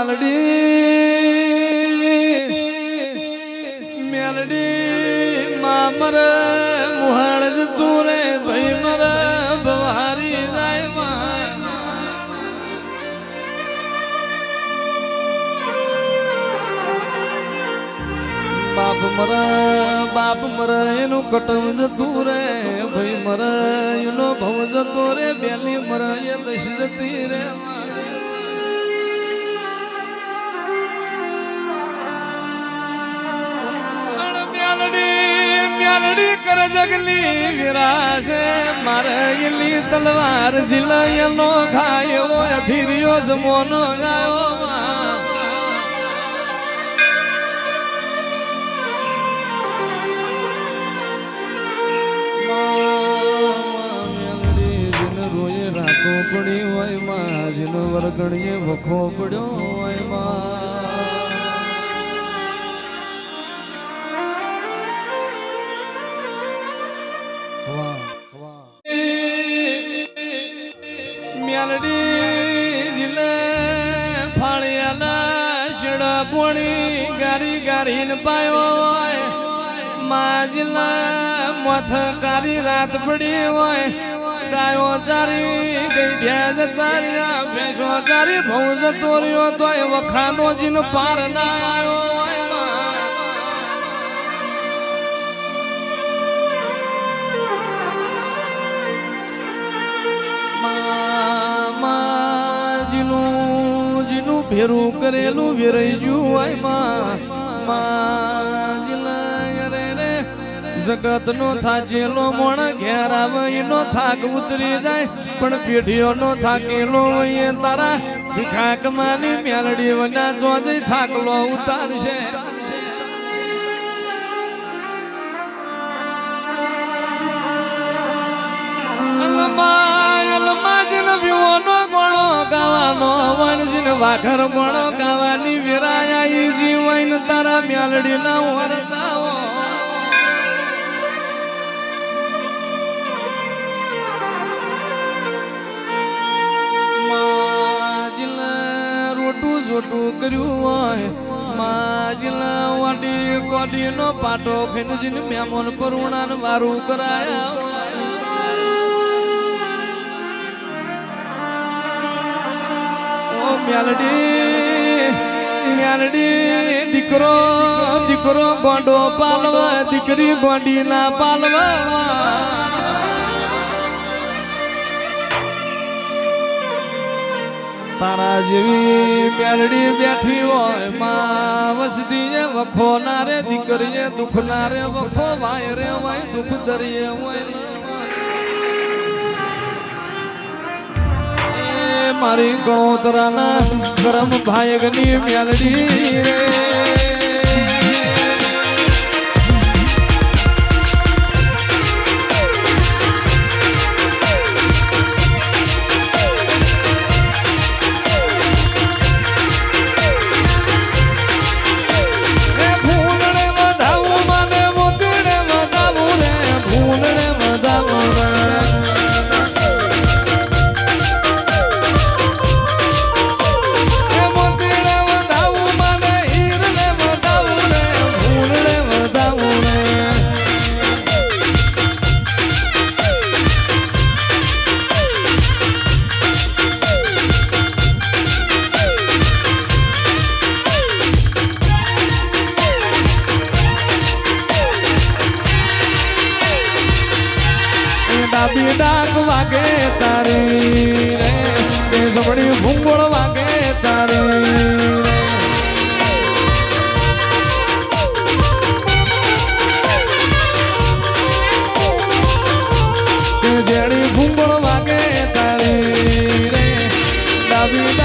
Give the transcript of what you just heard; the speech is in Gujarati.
મેલડી મેલડી, મામર મુહાળ જતું રે ભાઈ મર બવારી જાય માં બાપ મર બાપ મર, એનું કટમ જતું રે ભાઈ મર, એનો ભવ જતો રે બેલી મર, એ દશ જતી રે મ્યાલડી કર જગલી વિરાશે મારે એલી તલવાર જીલયનો ખાયો અધીરિયો જમોનો ગાયો પડી હોયમાં જીનો વરગણીએ વખો પડ્યો હોય, માં. મેલડી જીલે ફાળિયાલા શેડા પોણી ગારી ગારીને પાયો હોય. માજલા મથ કારી રાત પડી હોય. ગાયો ચારી ગઈ ભેજ ચાર્યા ભેંસો ચારી ભૌજ તોર્યો રહ્યો તો વખાનો જીન પાર ના આવ્યો હોય. ભેરું કરેલું વેરૈયું જગત નો થાચેલો મોણ ઘેર આવે નો થાક ઉતરી જાય. પણ પેઢીઓ નો થાકેલો એ તારા. ભીખા માની મેલડી વના ચોજઈ થાકલો ઉતારશે. અલમા વાઘર મળો ગાવાની વિરાયા ઈ જીવન તારા મ્યાલડી ના માજલા રોટું કર્યું હોય, માજલા વાડી કોડી નો પાટો ખીનજીન મેમોન પરુણાન વારું કરાયા દીકરો દીકરો ગોંડો પાલવા, દીકરી ગોંડી ના પાલવા. તારા જેવી મ્યાલડી બેઠી હોય, માં વસતી વખો ના રે, દીકરીએ દુઃખ ના રે, વખો વાય રે વાય, દુઃખ દરિયે હોય મારી ગણોતરાના ગરમ ભાયગની મેલડી રે. Thank ભૂલને વાગે તારી રે દેશવડી ભૂંગોળ વાગે તારી જેડી ભૂંગળ વાગે તારી રે ડાબી